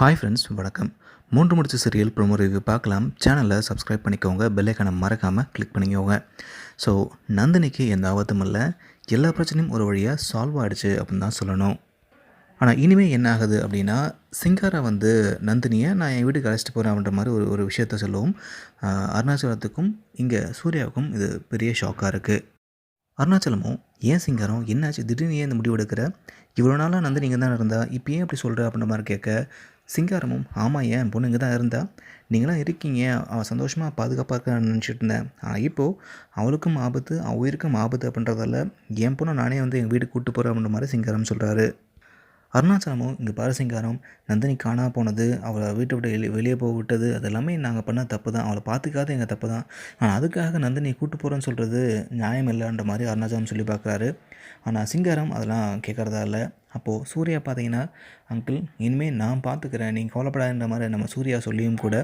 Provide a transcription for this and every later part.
Hi friends வணக்கம். மூன்று முடிச்ச சீரியல் ப்ரொமோ ரிவ்யூ பார்க்கலாம். சேனலை சப்ஸ்கிரைப் பண்ணிக்கோங்க. பெல்லைக்கான மறக்காமல் கிளிக் பண்ணிக்கோங்க. ஸோ நந்தினிக்கு எந்த ஆபத்தும் இல்லை. எல்லா பிரச்சனையும் ஒரு வழியாக சால்வ் ஆகிடுச்சு அப்படின்னு தான் சொல்லணும். ஆனால் இனிமேல் என்ன ஆகுது அப்படின்னா சிங்காரா வந்து நந்தினியை நான் என் வீட்டுக்கு அழைச்சிட்டு போகிறேன் அப்படின்ற மாதிரி ஒரு ஒரு விஷயத்த சொல்லவும். அருணாச்சலத்துக்கும் இங்கே சூர்யாவுக்கும் இது பெரிய ஷாக்காக இருக்குது அருணாச்சலமும் ஏன் சிங்காரம்? என்னாச்சு? திடீர்னு ஏன் இந்த முடிவு எடுக்கிற? இவ்வளோ நாளாக நந்தினி இங்கே தான் இருந்தா? இப்போ ஏன் அப்படி சொல்கிற அப்படின்ற மாதிரி கேட்க சிங்காரமும் ஆமாம் ஏன்? என் பொண்ணு இங்கே தான் இருந்தா? நீங்களாம் இருக்கீங்க. அவள் சந்தோஷமாக பாதுகாப்பாக இருக்கான்னு நினச்சிட்டு இருந்தேன் ஆனால் இப்போது அவளுக்கும் ஆபத்து அவருக்கும் ஆபத்து அப்படின்றதால என் பொண்ணை நானே வந்து எங்கள் வீட்டுக்கு கூப்பிட்டு போகிறேன் அப்படின்ற மாதிரி சிங்காரம் சொல்கிறாரு அருணாச்சலமும் இங்கே பாரசிங்காரம் நந்தினி காணா போனது அவளை வீட்டை விட்டு வெளியே வெளியே போக விட்டது அது எல்லாமே நாங்கள் பண்ண தப்பு தான் அவளை பார்த்துக்காத எங்கள் தப்பு தான் ஆனால் அதுக்காக நந்தினி கூட்டு போகிறேன்னு சொல்கிறது நியாயம் இல்லைன்ற மாதிரி அருணாச்சலம் சொல்லி பார்க்குறாரு ஆனால் சிங்காரம் அதெல்லாம் கேட்குறதா இல்லை. அப்போது சூர்யா பார்த்தீங்கன்னா அங்கிள் இனிமேல் நான் பார்த்துக்கிறேன் நீங்கள் கவலைப்படாதுன்ற மாதிரி நம்ம சூர்யா சொல்லியும் கூட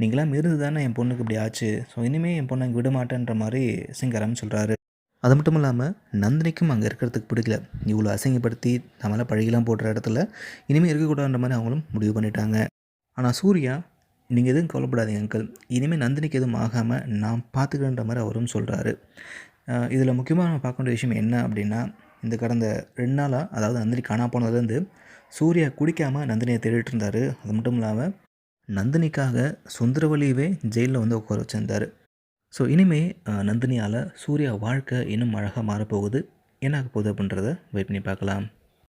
நீங்களாம் இருந்து தானே என் பொண்ணுக்கு இப்படி ஆச்சு. ஸோ இனிமேல் என் பொண்ணை விட மாட்டேன்ற மாதிரி சிங்காரம் சொல்கிறாரு அது மட்டும் இல்லாமல் நந்தினிக்கும் அங்கே இருக்கிறதுக்கு பிடிக்கல. இவ்வளோ அசிங்கப்படுத்தி நம்மளால் பழகிலாம் போடுற இடத்துல இனிமேல் இருக்கக்கூடாதுன்ற மாதிரி அவங்களும் முடிவு பண்ணிட்டாங்க. ஆனால் சூர்யா நீங்கள் எதுவும் கவலைப்படாதீங்க அங்கிள் இனிமேல் நந்தினிக்கு எதுவும் ஆகாமல் நான் பார்த்துக்கிறேன்ற மாதிரி அவரும் சொல்கிறாரு இதில் முக்கியமாக நம்ம பார்க்க வேண்டிய விஷயம் என்ன அப்படின்னா இந்த கடந்த ரெண்டு நாளாக அதாவது நந்தினி காணா போனதுலேருந்து சூர்யா குடிக்காமல் நந்தினியை தேடிட்டு இருந்தார். அது மட்டும் இல்லாமல் நந்தினிக்காக சுந்தரவழியவே ஜெயிலில் வந்து உட்கார வச்சுருந்தார். ஸோ இனிமே நந்தினியால் சூர்யா வாழ்க்கை இன்னும் அழகாக மாறப்போகுது. என்ன ஆக போகுது அப்படின்றத வெயிட் பண்ணி பார்க்கலாம்.